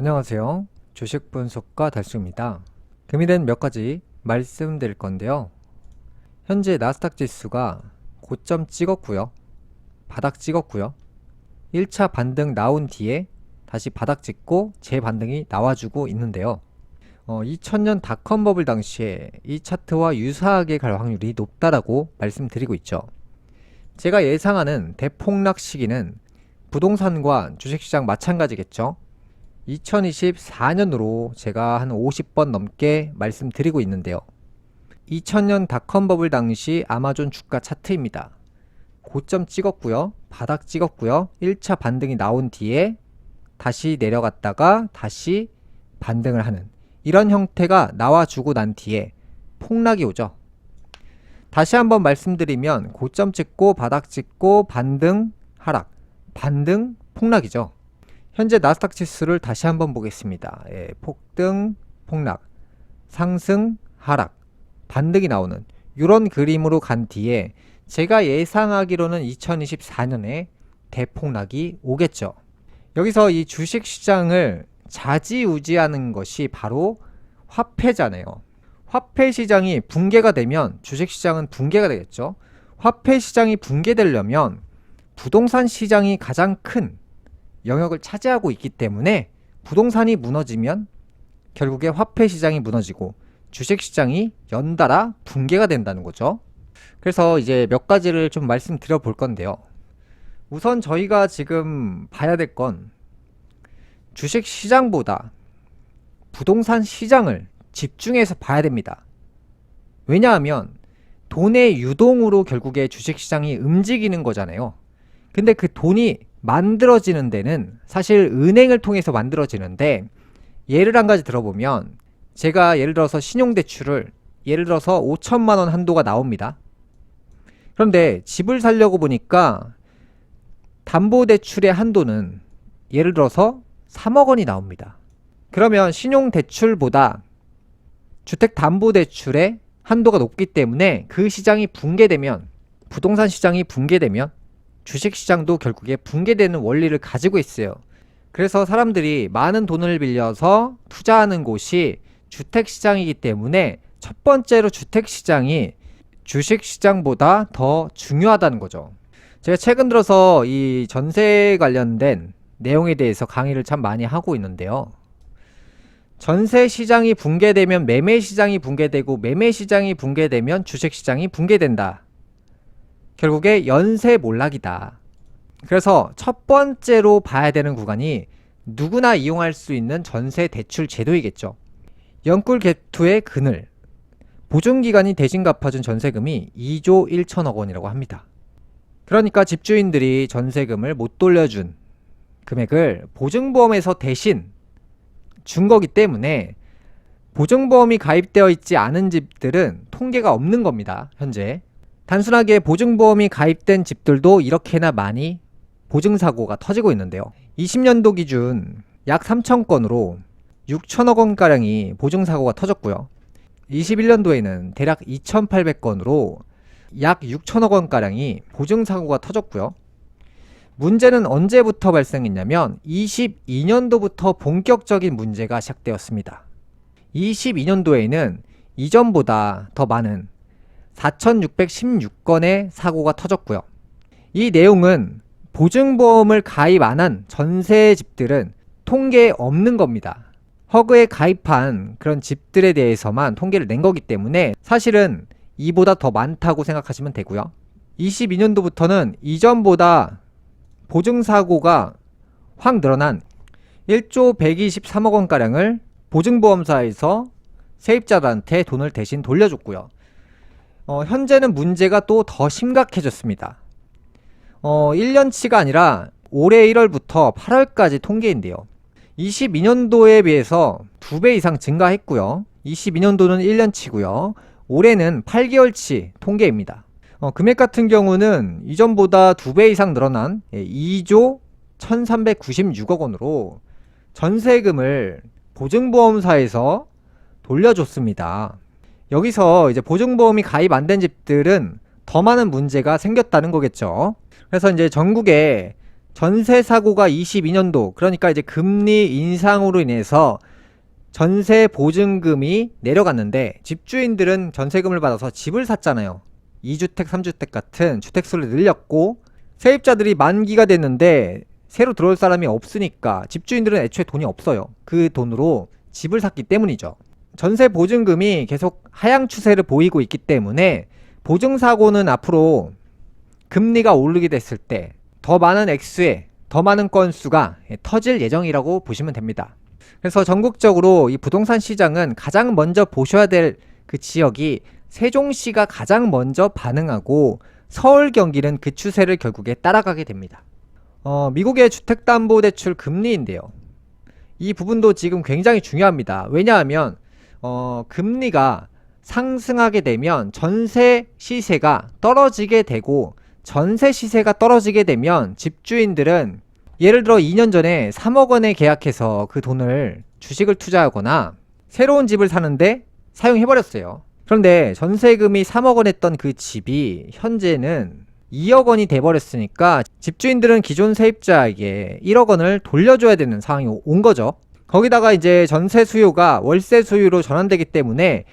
안녕하세요. 주식 분석가 달수입니다. 금일은 몇 가지 말씀드릴 건데요. 현재 나스닥 지수가 고점 찍었고요. 바닥 찍었고요. 1차 반등 나온 뒤에 다시 바닥 찍고 재반등이 나와주고 있는데요. 어, 2000년 닷컴 버블 당시에 이 차트와 유사하게 갈 확률이 높다라고 말씀드리고 있죠. 제가 예상하는 대폭락 시기는 부동산과 주식시장 마찬가지겠죠. 2024년으로 제가 한 50번 넘게 말씀드리고 있는데요. 2000년 닷컴 버블 당시 아마존 주가 차트입니다. 고점 찍었고요. 바닥 찍었고요. 1차 반등이 나온 뒤에 다시 내려갔다가 다시 반등을 하는 이런 형태가 나와주고 난 뒤에 폭락이 오죠. 다시 한번 말씀드리면 고점 찍고 바닥 찍고 반등 하락 반등 폭락이죠. 현재 나스닥 지수를 다시 한번 보겠습니다. 예, 폭등 폭락 상승 하락 반등이 나오는 이런 그림으로 간 뒤에 제가 예상하기로는 2024년에 대폭락이 오겠죠. 여기서 이 주식 시장을 좌지우지하는 것이 바로 화폐잖아요. 화폐 시장이 붕괴가 되면 주식 시장은 붕괴가 되겠죠. 화폐 시장이 붕괴되려면 부동산 시장이 가장 큰 영역을 차지하고 있기 때문에 부동산이 무너지면 결국에 화폐 시장이 무너지고 주식 시장이 연달아 붕괴가 된다는 거죠. 그래서 이제 몇 가지를 좀 말씀드려 볼 건데요. 우선 저희가 지금 봐야 될 건 주식 시장보다 부동산 시장을 집중해서 봐야 됩니다. 왜냐하면 돈의 유동으로 결국에 주식 시장이 움직이는 거잖아요. 근데 그 돈이 만들어지는 데는 사실 은행을 통해서 만들어지는데 예를 한 가지 들어보면 제가 예를 들어서 신용대출을 예를 들어서 5천만 원 한도가 나옵니다. 그런데 집을 살려고 보니까 담보대출의 한도는 예를 들어서 3억 원이 나옵니다. 그러면 신용대출보다 주택담보대출의 한도가 높기 때문에 그 시장이 붕괴되면 부동산 시장이 붕괴되면 주식 시장도 결국에 붕괴되는 원리를 가지고 있어요. 그래서 사람들이 많은 돈을 빌려서 투자하는 곳이 주택 시장이기 때문에 첫 번째로 주택 시장이 주식 시장보다 더 중요하다는 거죠. 제가 최근 들어서 이 전세 관련된 내용에 대해서 강의를 참 많이 하고 있는데요. 전세 시장이 붕괴되면 매매 시장이 붕괴되고 매매 시장이 붕괴되면 주식 시장이 붕괴된다. 결국에 연쇄 몰락이다. 그래서 첫 번째로 봐야 되는 구간이 누구나 이용할 수 있는 전세 대출 제도이겠죠. 연꿀 개투의 그늘. 보증기간이 대신 갚아준 전세금이 2조 1천억 원이라고 합니다. 그러니까 집주인들이 전세금을 못 돌려준 금액을 보증보험에서 대신 준 거기 때문에 보증보험이 가입되어 있지 않은 집들은 통계가 없는 겁니다. 현재. 단순하게 보증보험이 가입된 집들도 이렇게나 많이 보증사고가 터지고 있는데요. 20년도 기준 약 3천 건으로 6천억 원가량이 보증사고가 터졌고요. 21년도에는 대략 2,800건으로 약 6천억 원가량이 보증사고가 터졌고요. 문제는 언제부터 발생했냐면 22년도부터 본격적인 문제가 시작되었습니다. 22년도에는 이전보다 더 많은 4,616건의 사고가 터졌고요. 이 내용은 보증보험을 가입 안 한 전세 집들은 통계에 없는 겁니다. 허그에 가입한 그런 집들에 대해서만 통계를 낸 거기 때문에 사실은 이보다 더 많다고 생각하시면 되고요. 22년도부터는 이전보다 보증사고가 확 늘어난 1조 123억 원가량을 보증보험사에서 세입자들한테 돈을 대신 돌려줬고요. 어, 현재는 문제가 또 더 심각해졌습니다. 어, 1년치가 아니라 올해 1월부터 8월까지 통계인데요. 22년도에 비해서 2배 이상 증가했고요. 22년도는 1년치고요. 올해는 8개월치 통계입니다. 어, 금액 같은 경우는 이전보다 2배 이상 늘어난 2조 1396억 원으로 전세금을 보증보험사에서 돌려줬습니다. 여기서 이제 보증보험이 가입 안 된 집들은 더 많은 문제가 생겼다는 거겠죠. 그래서 이제 전국에 전세 사고가 22년도 그러니까 이제 금리 인상으로 인해서 전세 보증금이 내려갔는데 집주인들은 전세금을 받아서 집을 샀잖아요. 2주택, 3주택 같은 주택 수를 늘렸고 세입자들이 만기가 됐는데 새로 들어올 사람이 없으니까 집주인들은 애초에 돈이 없어요. 그 돈으로 집을 샀기 때문이죠. 전세 보증금이 계속 하향 추세를 보이고 있기 때문에 보증사고는 앞으로 금리가 오르게 됐을 때 더 많은 액수의 더 많은 건수가 터질 예정이라고 보시면 됩니다. 그래서 전국적으로 이 부동산 시장은 가장 먼저 보셔야 될 그 지역이 세종시가 가장 먼저 반응하고 서울 경기는 그 추세를 결국에 따라가게 됩니다. 어, 미국의 주택담보대출 금리인데요. 이 부분도 지금 굉장히 중요합니다. 왜냐하면 어, 금리가 상승하게 되면 전세 시세가 떨어지게 되고 전세 시세가 떨어지게 되면 집주인들은 예를 들어 2년 전에 3억 원에 계약해서 그 돈을 주식을 투자하거나 새로운 집을 사는데 사용해버렸어요. 그런데 전세금이 3억 원 했던 그 집이 현재는 2억 원이 돼버렸으니까 집주인들은 기존 세입자에게 1억 원을 돌려줘야 되는 상황이 온 거죠. 거기다가 이제 전세 수요가 월세 수요로 전환되기 때문에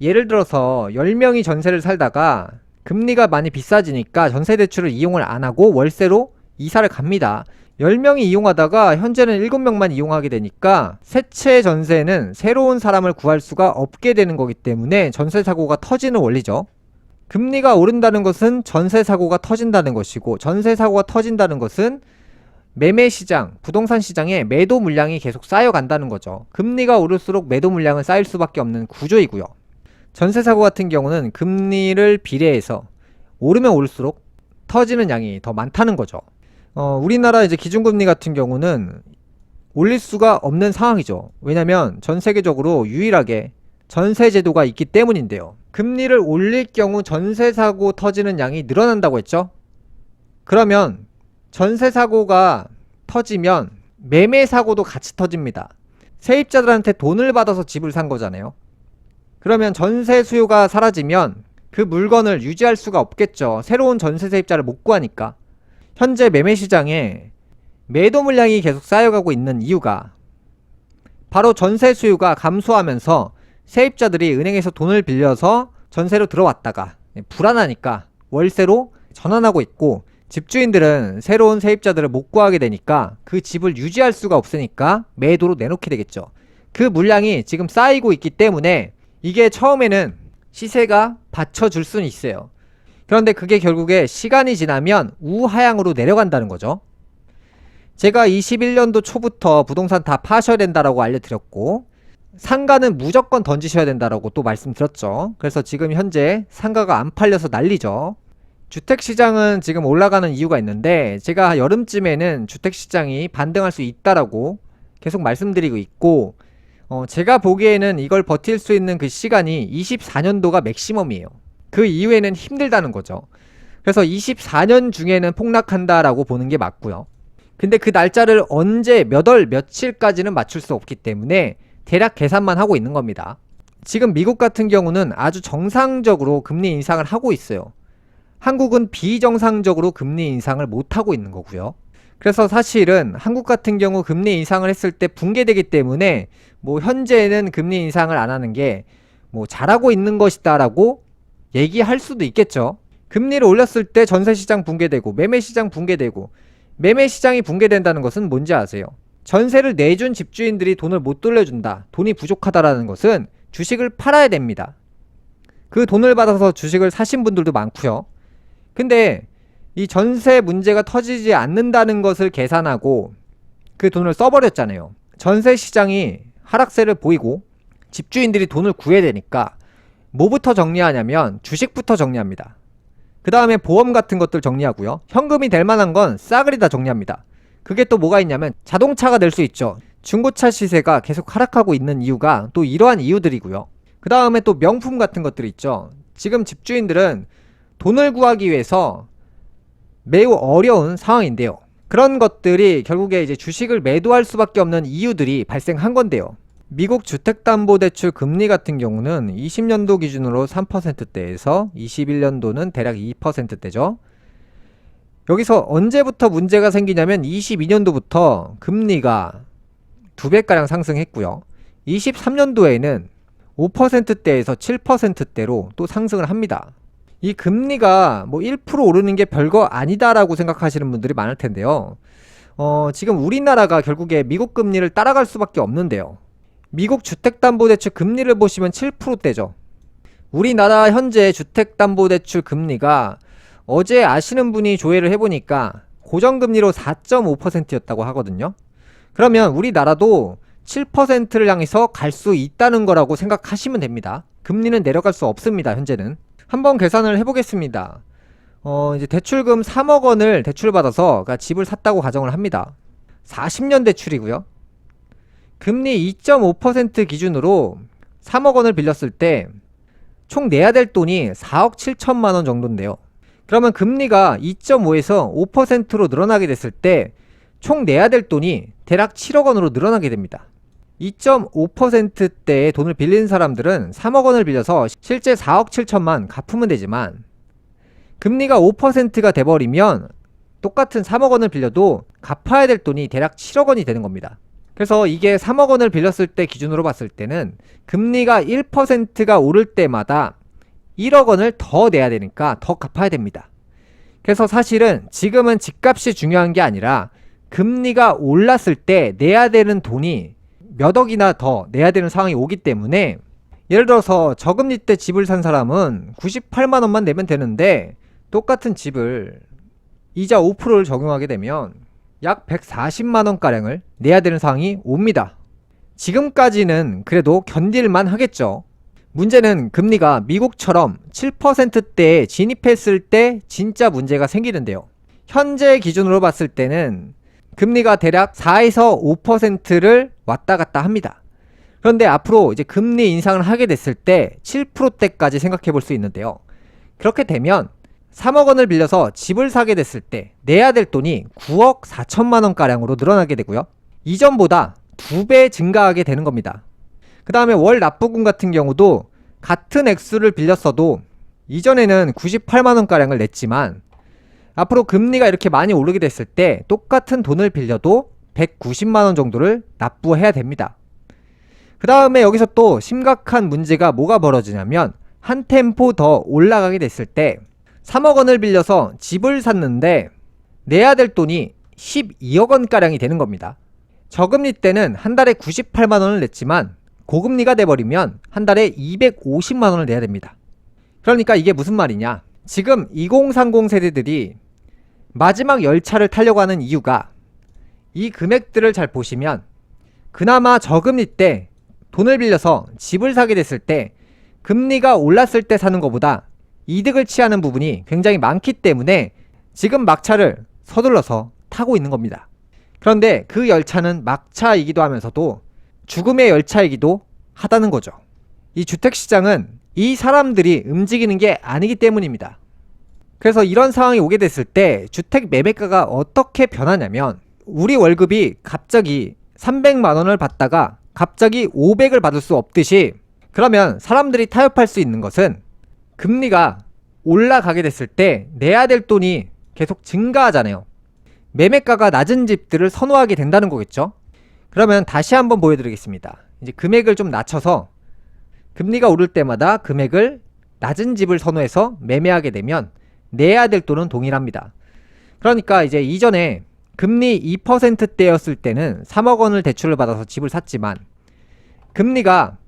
예를 들어서 10명이 전세를 살다가 금리가 많이 비싸지니까 전세 대출을 이용을 안 하고 월세로 이사를 갑니다. 10명이 이용하다가 현재는 7명만 이용하게 되니까 세채 전세는 새로운 사람을 구할 수가 없게 되는 거기 때문에 전세 사고가 터지는 원리죠. 금리가 오른다는 것은 전세 사고가 터진다는 것이고 전세 사고가 터진다는 것은 매매 시장, 부동산 시장에 매도 물량이 계속 쌓여간다는 거죠. 금리가 오를수록 매도 물량은 쌓일 수밖에 없는 구조이고요. 전세 사고 같은 경우는 금리를 비례해서 오르면 오를수록 터지는 양이 더 많다는 거죠. 어, 우리나라 이제 기준금리 같은 경우는 올릴 수가 없는 상황이죠. 왜냐면 전 세계적으로 유일하게 전세 제도가 있기 때문인데요. 금리를 올릴 경우 전세 사고 터지는 양이 늘어난다고 했죠. 그러면 전세 사고가 터지면 매매 사고도 같이 터집니다. 세입자들한테 돈을 받아서 집을 산 거잖아요. 그러면 전세 수요가 사라지면 그 물건을 유지할 수가 없겠죠. 새로운 전세 세입자를 못 구하니까. 현재 매매 시장에 매도 물량이 계속 쌓여가고 있는 이유가 바로 전세 수요가 감소하면서 세입자들이 은행에서 돈을 빌려서 전세로 들어왔다가 불안하니까 월세로 전환하고 있고 집주인들은 새로운 세입자들을 못 구하게 되니까 그 집을 유지할 수가 없으니까 매도로 내놓게 되겠죠. 그 물량이 지금 쌓이고 있기 때문에 이게 처음에는 시세가 받쳐줄 수는 있어요. 그런데 그게 결국에 시간이 지나면 우하향으로 내려간다는 거죠. 제가 21년도 초부터 부동산 다 파셔야 된다라고 알려드렸고 상가는 무조건 던지셔야 된다라고 또 말씀드렸죠. 그래서 지금 현재 상가가 안 팔려서 난리죠. 주택 시장은 지금 올라가는 이유가 있는데 제가 여름쯤에는 주택 시장이 반등할 수 있다라고 계속 말씀드리고 있고 어 제가 보기에는 이걸 버틸 수 있는 그 시간이 24년도가 맥시멈이에요. 그 이후에는 힘들다는 거죠. 그래서 24년 중에는 폭락한다라고 보는 게 맞고요. 근데 그 날짜를 언제 몇 월 며칠까지는 맞출 수 없기 때문에 대략 계산만 하고 있는 겁니다. 지금 미국 같은 경우는 아주 정상적으로 금리 인상을 하고 있어요. 한국은 비정상적으로 금리 인상을 못 하고 있는 거고요. 그래서 사실은 한국 같은 경우 금리 인상을 했을 때 붕괴되기 때문에 뭐 현재는 금리 인상을 안 하는 게 뭐 잘하고 있는 것이다라고 얘기할 수도 있겠죠. 금리를 올렸을 때 전세 시장 붕괴되고 매매 시장 붕괴되고 매매 시장이 붕괴된다는 것은 뭔지 아세요? 전세를 내준 집주인들이 돈을 못 돌려준다. 돈이 부족하다라는 것은 주식을 팔아야 됩니다. 그 돈을 받아서 주식을 사신 분들도 많고요. 근데 이 전세 문제가 터지지 않는다는 것을 계산하고 그 돈을 써버렸잖아요. 전세 시장이 하락세를 보이고 집주인들이 돈을 구해야 되니까 뭐부터 정리하냐면 주식부터 정리합니다. 그 다음에 보험 같은 것들 정리하고요. 현금이 될 만한 건 싸그리 다 정리합니다. 그게 또 뭐가 있냐면 자동차가 될 수 있죠. 중고차 시세가 계속 하락하고 있는 이유가 또 이러한 이유들이고요. 그 다음에 또 명품 같은 것들 있죠. 지금 집주인들은 돈을 구하기 위해서 매우 어려운 상황인데요. 그런 것들이 결국에 이제 주식을 매도할 수밖에 없는 이유들이 발생한 건데요. 미국 주택담보대출 금리 같은 경우는 20년도 기준으로 3%대에서 21년도는 대략 2%대죠. 여기서 언제부터 문제가 생기냐면 22년도부터 금리가 두 배가량 상승했고요. 23년도에는 5%대에서 7%대로 또 상승을 합니다. 이 금리가 뭐 1% 오르는 게 별거 아니다라고 생각하시는 분들이 많을 텐데요. 어, 지금 우리나라가 결국에 미국 금리를 따라갈 수밖에 없는데요. 미국 주택담보대출 금리를 보시면 7%대죠. 우리나라 현재 주택담보대출 금리가 어제 아시는 분이 조회를 해보니까 고정금리로 4.5%였다고 하거든요. 그러면 우리나라도 7%를 향해서 갈 수 있다는 거라고 생각하시면 됩니다. 금리는 내려갈 수 없습니다, 현재는. 한번 계산을 해보겠습니다. 어, 이제 대출금 3억 원을 대출받아서 그러니까 집을 샀다고 가정을 합니다. 40년 대출이고요. 금리 2.5% 기준으로 3억 원을 빌렸을 때 총 내야 될 돈이 4억 7천만 원 정도인데요. 그러면 금리가 2.5에서 5%로 늘어나게 됐을 때 총 내야 될 돈이 대략 7억 원으로 늘어나게 됩니다. 2.5%대의 돈을 빌린 사람들은 3억 원을 빌려서 실제 4억 7천만 갚으면 되지만 금리가 5%가 돼버리면 똑같은 3억 원을 빌려도 갚아야 될 돈이 대략 7억 원이 되는 겁니다. 그래서 이게 3억 원을 빌렸을 때 기준으로 봤을 때는 금리가 1%가 오를 때마다 1억 원을 더 내야 되니까 더 갚아야 됩니다. 그래서 사실은 지금은 집값이 중요한 게 아니라 금리가 올랐을 때 내야 되는 돈이 몇 억이나 더 내야 되는 상황이 오기 때문에 예를 들어서 저금리 때 집을 산 사람은 98만 원만 내면 되는데 똑같은 집을 이자 5%를 적용하게 되면 약 140만 원가량을 내야 되는 상황이 옵니다. 지금까지는 그래도 견딜만 하겠죠. 문제는 금리가 미국처럼 7%대에 진입했을 때 진짜 문제가 생기는데요. 현재 기준으로 봤을 때는 금리가 대략 4에서 5%를 왔다 갔다 합니다. 그런데 앞으로 이제 금리 인상을 하게 됐을 때 7%대까지 생각해 볼 수 있는데요. 그렇게 되면 3억 원을 빌려서 집을 사게 됐을 때 내야 될 돈이 9억 4천만 원 가량으로 늘어나게 되고요. 이전보다 두 배 증가하게 되는 겁니다. 그 다음에 월 납부금 같은 경우도 같은 액수를 빌렸어도 이전에는 98만 원 가량을 냈지만 앞으로 금리가 이렇게 많이 오르게 됐을 때 똑같은 돈을 빌려도 190만 원 정도를 납부해야 됩니다. 그 다음에 여기서 또 심각한 문제가 뭐가 벌어지냐면 한 템포 더 올라가게 됐을 때 3억 원을 빌려서 집을 샀는데 내야 될 돈이 12억 원가량이 되는 겁니다. 저금리 때는 한 달에 98만 원을 냈지만 고금리가 돼버리면 한 달에 250만 원을 내야 됩니다. 그러니까 이게 무슨 말이냐? 지금 2030 세대들이 마지막 열차를 타려고 하는 이유가 이 금액들을 잘 보시면 그나마 저금리 때 돈을 빌려서 집을 사게 됐을 때 금리가 올랐을 때 사는 것보다 이득을 취하는 부분이 굉장히 많기 때문에 지금 막차를 서둘러서 타고 있는 겁니다. 그런데 그 열차는 막차이기도 하면서도 죽음의 열차이기도 하다는 거죠. 이 주택시장은 이 사람들이 움직이는 게 아니기 때문입니다. 그래서 이런 상황이 오게 됐을 때 주택 매매가가 어떻게 변하냐면 우리 월급이 갑자기 300만 원을 받다가 갑자기 500을 받을 수 없듯이 그러면 사람들이 타협할 수 있는 것은 금리가 올라가게 됐을 때 내야 될 돈이 계속 증가하잖아요. 매매가가 낮은 집들을 선호하게 된다는 거겠죠. 그러면 다시 한번 보여드리겠습니다. 이제 금액을 좀 낮춰서 금리가 오를 때마다 금액을 낮은 집을 선호해서 매매하게 되면 내야 될 돈은 동일합니다. 그러니까 이제 이전에 금리 2%대였을 때는 3억 원을 대출을 받아서 집을 샀지만 금리가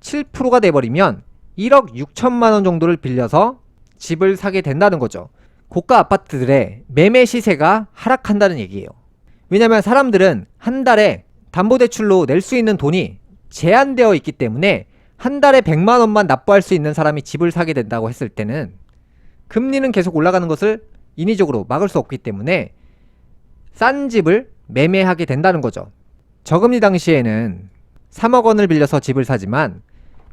7%가 돼버리면 1억 6천만 원 정도를 빌려서 집을 사게 된다는 거죠. 고가 아파트들의 매매 시세가 하락한다는 얘기예요. 왜냐면 사람들은 한 달에 담보대출로 낼 수 있는 돈이 제한되어 있기 때문에 한 달에 100만 원만 납부할 수 있는 사람이 집을 사게 된다고 했을 때는 금리는 계속 올라가는 것을 인위적으로 막을 수 없기 때문에 싼 집을 매매하게 된다는 거죠. 저금리 당시에는 3억 원을 빌려서 집을 사지만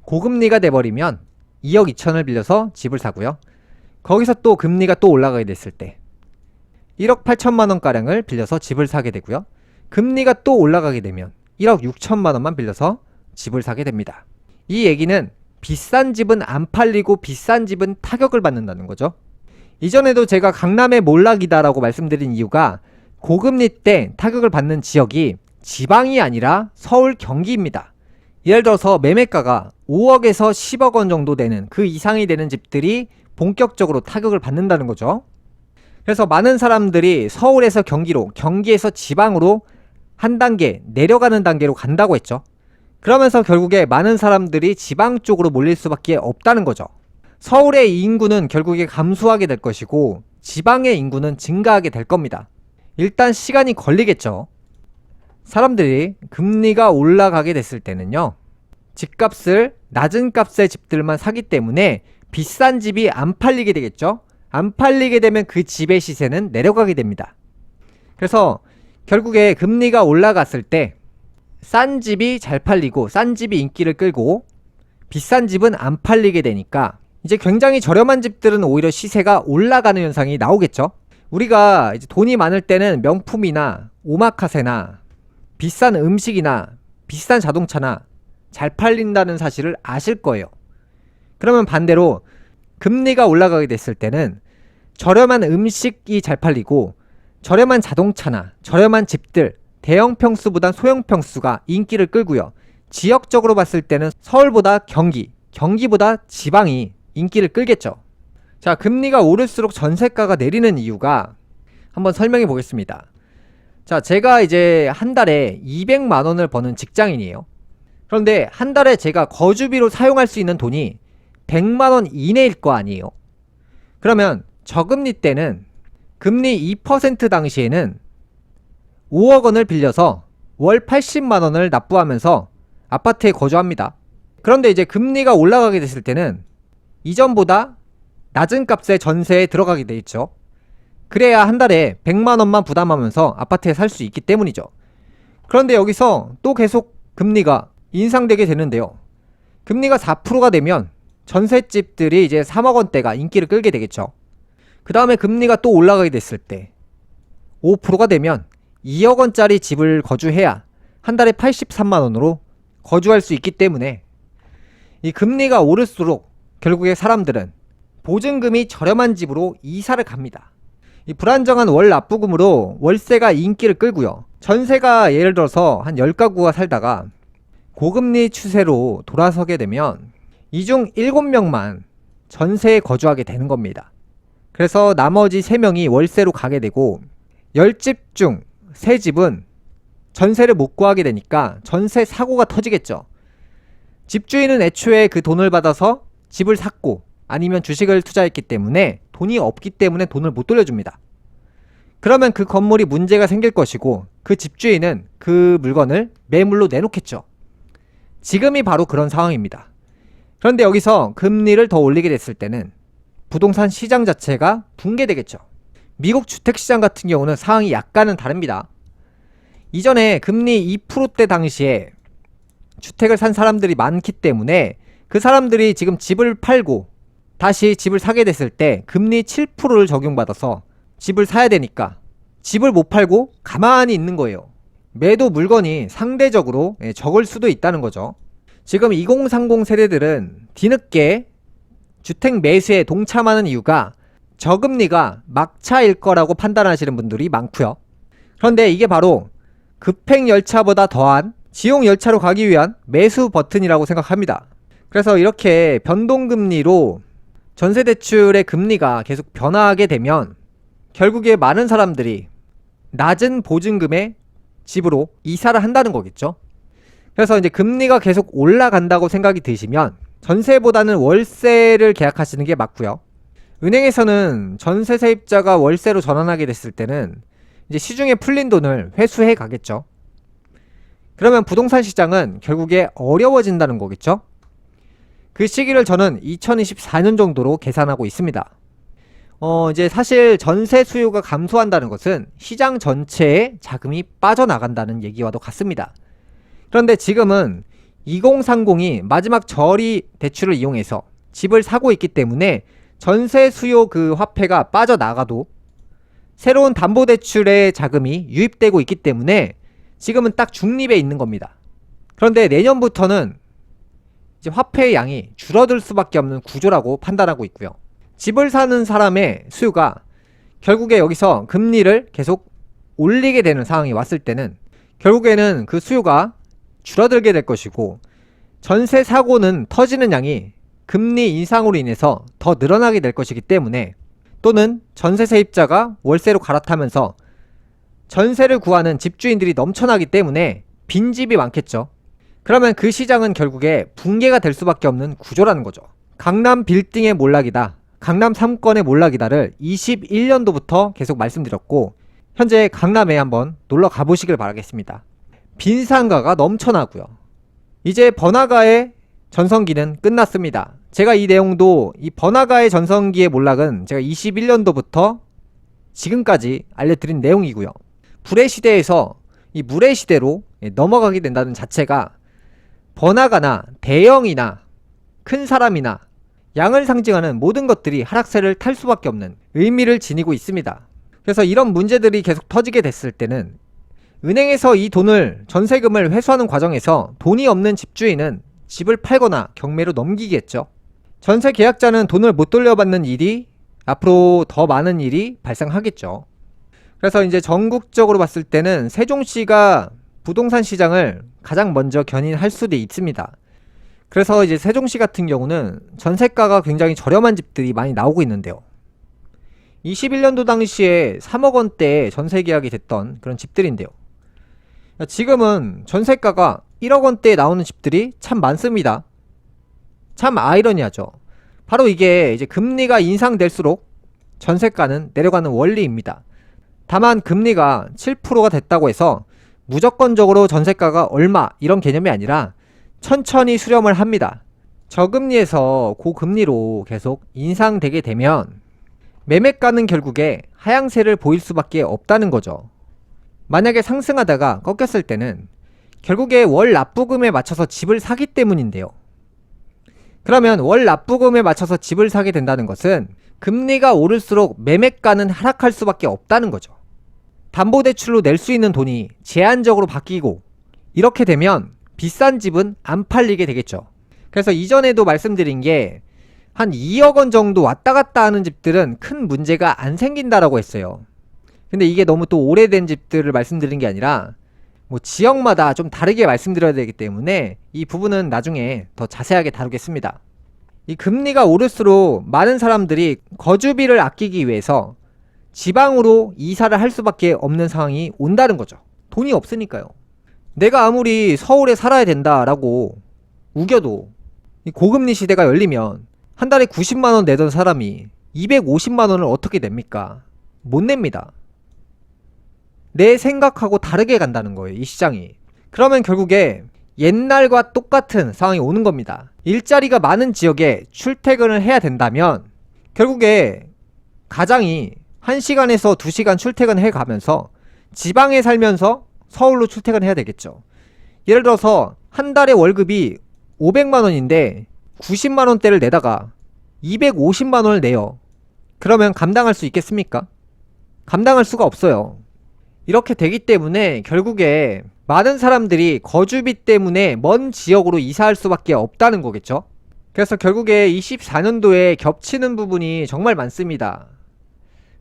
고금리가 돼버리면 2억 2천을 빌려서 집을 사고요. 거기서 또 금리가 또 올라가게 됐을 때 1억 8천만 원가량을 빌려서 집을 사게 되고요. 금리가 또 올라가게 되면 1억 6천만 원만 빌려서 집을 사게 됩니다. 이 얘기는 비싼 집은 안 팔리고 비싼 집은 타격을 받는다는 거죠. 이전에도 제가 강남의 몰락이다라고 말씀드린 이유가 고금리 때 타격을 받는 지역이 지방이 아니라 서울 경기입니다. 예를 들어서 매매가가 5억에서 10억 원 정도 되는 그 이상이 되는 집들이 본격적으로 타격을 받는다는 거죠. 그래서 많은 사람들이 서울에서 경기로, 경기에서 지방으로 한 단계 내려가는 단계로 간다고 했죠. 그러면서 결국에 많은 사람들이 지방 쪽으로 몰릴 수밖에 없다는 거죠. 서울의 인구는 결국에 감소하게 될 것이고 지방의 인구는 증가하게 될 겁니다. 일단 시간이 걸리겠죠. 사람들이 금리가 올라가게 됐을 때는요. 집값을 낮은 값의 집들만 사기 때문에 비싼 집이 안 팔리게 되겠죠. 안 팔리게 되면 그 집의 시세는 내려가게 됩니다. 그래서 결국에 금리가 올라갔을 때 싼 집이 잘 팔리고 싼 집이 인기를 끌고 비싼 집은 안 팔리게 되니까 이제 굉장히 저렴한 집들은 오히려 시세가 올라가는 현상이 나오겠죠. 우리가 이제 돈이 많을 때는 명품이나 오마카세나 비싼 음식이나 비싼 자동차나 잘 팔린다는 사실을 아실 거예요. 그러면 반대로 금리가 올라가게 됐을 때는 저렴한 음식이 잘 팔리고 저렴한 자동차나 저렴한 집들 대형 평수보단 소형 평수가 인기를 끌고요. 지역적으로 봤을 때는 서울보다 경기, 경기보다 지방이 인기를 끌겠죠. 자, 금리가 오를수록 전세가가 내리는 이유가 한번 설명해 보겠습니다. 자, 제가 이제 한 달에 200만 원을 버는 직장인이에요. 그런데 한 달에 제가 거주비로 사용할 수 있는 돈이 100만 원 이내일 거 아니에요. 그러면 저금리 때는 금리 2% 당시에는 5억 원을 빌려서 월 80만 원을 납부하면서 아파트에 거주합니다. 그런데 이제 금리가 올라가게 됐을 때는 이전보다 낮은 값의 전세에 들어가게 돼 있죠. 그래야 한 달에 100만 원만 부담하면서 아파트에 살 수 있기 때문이죠. 그런데 여기서 또 계속 금리가 인상되게 되는데요. 금리가 4%가 되면 전셋집들이 이제 3억 원대가 인기를 끌게 되겠죠. 그 다음에 금리가 또 올라가게 됐을 때 5%가 되면 2억 원짜리 집을 거주해야 한 달에 83만 원으로 거주할 수 있기 때문에 이 금리가 오를수록 결국에 사람들은 보증금이 저렴한 집으로 이사를 갑니다. 이 불안정한 월 납부금으로 월세가 인기를 끌고요. 전세가 예를 들어서 한 10가구가 살다가 고금리 추세로 돌아서게 되면 이 중 7명만 전세에 거주하게 되는 겁니다. 그래서 나머지 3명이 월세로 가게 되고 10집 중 세 집은 전세를 못 구하게 되니까 전세 사고가 터지겠죠. 집주인은 애초에 그 돈을 받아서 집을 샀고 아니면 주식을 투자했기 때문에 돈이 없기 때문에 돈을 못 돌려줍니다. 그러면 그 건물이 문제가 생길 것이고 그 집주인은 그 물건을 매물로 내놓겠죠. 지금이 바로 그런 상황입니다. 그런데 여기서 금리를 더 올리게 됐을 때는 부동산 시장 자체가 붕괴되겠죠. 미국 주택시장 같은 경우는 상황이 약간은 다릅니다. 이전에 금리 2%대 당시에 주택을 산 사람들이 많기 때문에 그 사람들이 지금 집을 팔고 다시 집을 사게 됐을 때 금리 7%를 적용받아서 집을 사야 되니까 집을 못 팔고 가만히 있는 거예요. 매도 물건이 상대적으로 예, 적을 수도 있다는 거죠. 지금 2030 세대들은 뒤늦게 주택 매수에 동참하는 이유가 저금리가 막차일 거라고 판단하시는 분들이 많고요. 그런데 이게 바로 급행 열차보다 더한 지용 열차로 가기 위한 매수 버튼이라고 생각합니다. 그래서 이렇게 변동금리로 전세대출의 금리가 계속 변화하게 되면 결국에 많은 사람들이 낮은 보증금의 집으로 이사를 한다는 거겠죠. 그래서 이제 금리가 계속 올라간다고 생각이 드시면 전세보다는 월세를 계약하시는 게 맞고요. 은행에서는 전세 세입자가 월세로 전환하게 됐을 때는 이제 시중에 풀린 돈을 회수해 가겠죠. 그러면 부동산 시장은 결국에 어려워진다는 거겠죠. 그 시기를 저는 2024년 정도로 계산하고 있습니다. 어, 이제 사실 전세 수요가 감소한다는 것은 시장 전체에 자금이 빠져나간다는 얘기와도 같습니다. 그런데 지금은 2030이 마지막 저리 대출을 이용해서 집을 사고 있기 때문에 전세 수요 그 화폐가 빠져나가도 새로운 담보대출의 자금이 유입되고 있기 때문에 지금은 딱 중립에 있는 겁니다. 그런데 내년부터는 이제 화폐의 양이 줄어들 수밖에 없는 구조라고 판단하고 있고요. 집을 사는 사람의 수요가 결국에 여기서 금리를 계속 올리게 되는 상황이 왔을 때는 결국에는 그 수요가 줄어들게 될 것이고 전세 사고는 터지는 양이 금리 인상으로 인해서 더 늘어나게 될 것이기 때문에 또는 전세 세입자가 월세로 갈아타면서 전세를 구하는 집주인들이 넘쳐나기 때문에 빈집이 많겠죠. 그러면 그 시장은 결국에 붕괴가 될 수밖에 없는 구조라는 거죠. 강남 빌딩의 몰락이다. 강남 3건의 몰락이다를 21년도부터 계속 말씀드렸고 현재 강남에 한번 놀러 가보시길 바라겠습니다. 빈상가가 넘쳐나고요. 이제 번화가의 전성기는 끝났습니다. 제가 이 내용도 이 번화가의 전성기의 몰락은 제가 21년도부터 지금까지 알려드린 내용이고요. 불의 시대에서 이 물의 시대로 넘어가게 된다는 자체가 번화가나 대형이나 큰 사람이나 양을 상징하는 모든 것들이 하락세를 탈 수밖에 없는 의미를 지니고 있습니다. 그래서 이런 문제들이 계속 터지게 됐을 때는 은행에서 이 돈을 전세금을 회수하는 과정에서 돈이 없는 집주인은 집을 팔거나 경매로 넘기겠죠. 전세 계약자는 돈을 못 돌려받는 일이 앞으로 더 많은 일이 발생하겠죠. 그래서 이제 전국적으로 봤을 때는 세종시가 부동산 시장을 가장 먼저 견인할 수도 있습니다. 그래서 이제 세종시 같은 경우는 전세가가 굉장히 저렴한 집들이 많이 나오고 있는데요. 21년도 당시에 3억 원대 전세 계약이 됐던 그런 집들인데요. 지금은 전세가가 1억 원대에 나오는 집들이 참 많습니다. 참 아이러니하죠. 바로 이게 이제 금리가 인상될수록 전세가는 내려가는 원리입니다. 다만 금리가 7%가 됐다고 해서 무조건적으로 전세가가 얼마 이런 개념이 아니라 천천히 수렴을 합니다. 저금리에서 고금리로 계속 인상되게 되면 매매가는 결국에 하향세를 보일 수밖에 없다는 거죠. 만약에 상승하다가 꺾였을 때는 결국에 월 납부금에 맞춰서 집을 사기 때문인데요. 그러면 월 납부금에 맞춰서 집을 사게 된다는 것은 금리가 오를수록 매매가는 하락할 수밖에 없다는 거죠. 담보대출로 낼 수 있는 돈이 제한적으로 바뀌고 이렇게 되면 비싼 집은 안 팔리게 되겠죠. 그래서 이전에도 말씀드린 게 한 2억 원 정도 왔다 갔다 하는 집들은 큰 문제가 안 생긴다라고 했어요. 근데 이게 너무 또 오래된 집들을 말씀드린 게 아니라 뭐 지역마다 좀 다르게 말씀드려야 되기 때문에 이 부분은 나중에 더 자세하게 다루겠습니다. 이 금리가 오를수록 많은 사람들이 거주비를 아끼기 위해서 지방으로 이사를 할 수밖에 없는 상황이 온다는 거죠. 돈이 없으니까요. 내가 아무리 서울에 살아야 된다라고 우겨도 이 고금리 시대가 열리면 한 달에 90만 원 내던 사람이 250만 원을 어떻게 냅니까? 못 냅니다. 내 생각하고 다르게 간다는 거예요, 이 시장이. 그러면 결국에 옛날과 똑같은 상황이 오는 겁니다. 일자리가 많은 지역에 출퇴근을 해야 된다면 결국에 가장이 1시간에서 2시간 출퇴근해 가면서 지방에 살면서 서울로 출퇴근해야 되겠죠. 예를 들어서 한 달에 월급이 500만 원인데 90만 원대를 내다가 250만 원을 내요. 그러면 감당할 수 있겠습니까? 감당할 수가 없어요. 이렇게 되기 때문에 결국에 많은 사람들이 거주비 때문에 먼 지역으로 이사할 수밖에 없다는 거겠죠. 그래서 결국에 24년도에 겹치는 부분이 정말 많습니다.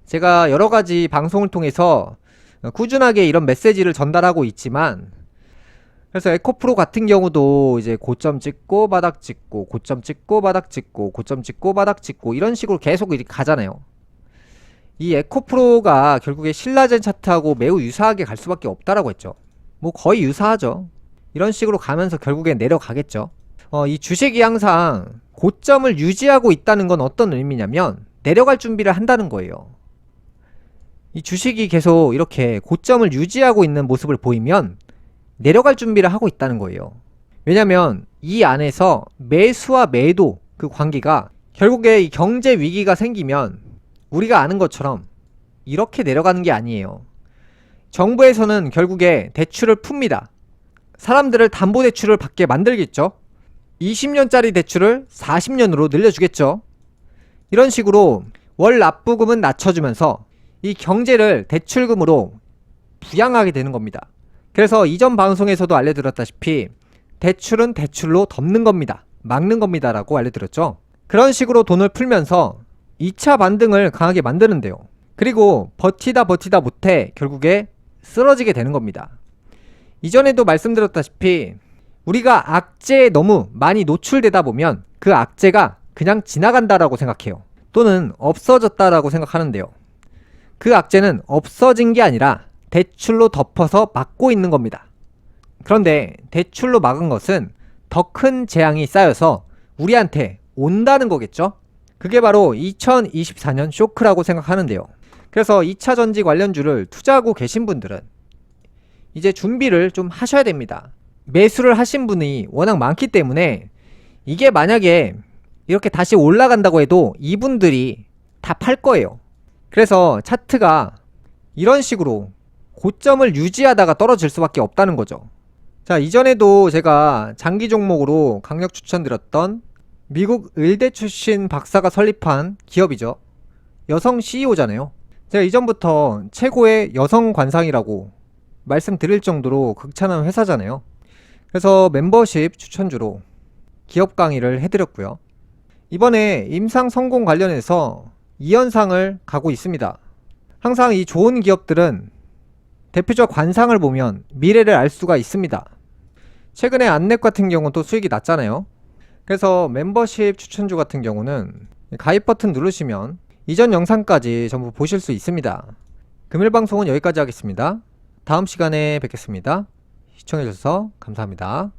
제가 여러 가지 방송을 통해서 꾸준하게 이런 메시지를 전달하고 있지만 그래서 에코프로 같은 경우도 이제 고점 찍고 바닥 찍고 고점 찍고 바닥 찍고 고점 찍고 바닥 찍고 이런 식으로 계속 이렇게 가잖아요. 이 에코프로가 결국에 신라젠 차트하고 매우 유사하게 갈 수밖에 없다라고 했죠. 뭐 거의 유사하죠. 이런 식으로 가면서 결국에 내려가겠죠. 어, 이 주식이 항상 고점을 유지하고 있다는 건 어떤 의미냐면 내려갈 준비를 한다는 거예요. 이 주식이 계속 이렇게 고점을 유지하고 있는 모습을 보이면 내려갈 준비를 하고 있다는 거예요. 왜냐면 이 안에서 매수와 매도 그 관계가 결국에 이 경제 위기가 생기면 우리가 아는 것처럼 이렇게 내려가는 게 아니에요. 정부에서는 결국에 대출을 풉니다. 사람들을 담보대출을 받게 만들겠죠. 20년짜리 대출을 40년으로 늘려주겠죠. 이런 식으로 월 납부금은 낮춰주면서 이 경제를 대출금으로 부양하게 되는 겁니다. 그래서 이전 방송에서도 알려드렸다시피 대출은 대출로 덮는 겁니다. 막는 겁니다라고 알려드렸죠. 그런 식으로 돈을 풀면서 2차 반등을 강하게 만드는데요. 그리고 버티다 버티다 못해 결국에 쓰러지게 되는 겁니다. 이전에도 말씀드렸다시피 우리가 악재에 너무 많이 노출되다 보면 그 악재가 그냥 지나간다라고 생각해요. 또는 없어졌다라고 생각하는데요. 그 악재는 없어진 게 아니라 대출로 덮어서 막고 있는 겁니다. 그런데 대출로 막은 것은 더 큰 재앙이 쌓여서 우리한테 온다는 거겠죠? 그게 바로 2024년 쇼크라고 생각하는데요. 그래서 2차 전지 관련주를 투자하고 계신 분들은 이제 준비를 좀 하셔야 됩니다. 매수를 하신 분이 워낙 많기 때문에 이게 만약에 이렇게 다시 올라간다고 해도 이분들이 다 팔 거예요. 그래서 차트가 이런 식으로 고점을 유지하다가 떨어질 수밖에 없다는 거죠. 자, 이전에도 제가 장기 종목으로 강력 추천드렸던 미국 의대 출신 박사가 설립한 기업이죠. 여성 CEO잖아요. 제가 이전부터 최고의 여성 관상이라고 말씀드릴 정도로 극찬한 회사잖아요. 그래서 멤버십 추천주로 기업 강의를 해드렸고요. 이번에 임상 성공 관련해서 2연상을 가고 있습니다. 항상 이 좋은 기업들은 대표적 관상을 보면 미래를 알 수가 있습니다. 최근에 안넷 같은 경우는 또 수익이 났잖아요. 그래서 멤버십 추천주 같은 경우는 가입 버튼 누르시면 이전 영상까지 전부 보실 수 있습니다. 금일 방송은 여기까지 하겠습니다. 다음 시간에 뵙겠습니다. 시청해주셔서 감사합니다.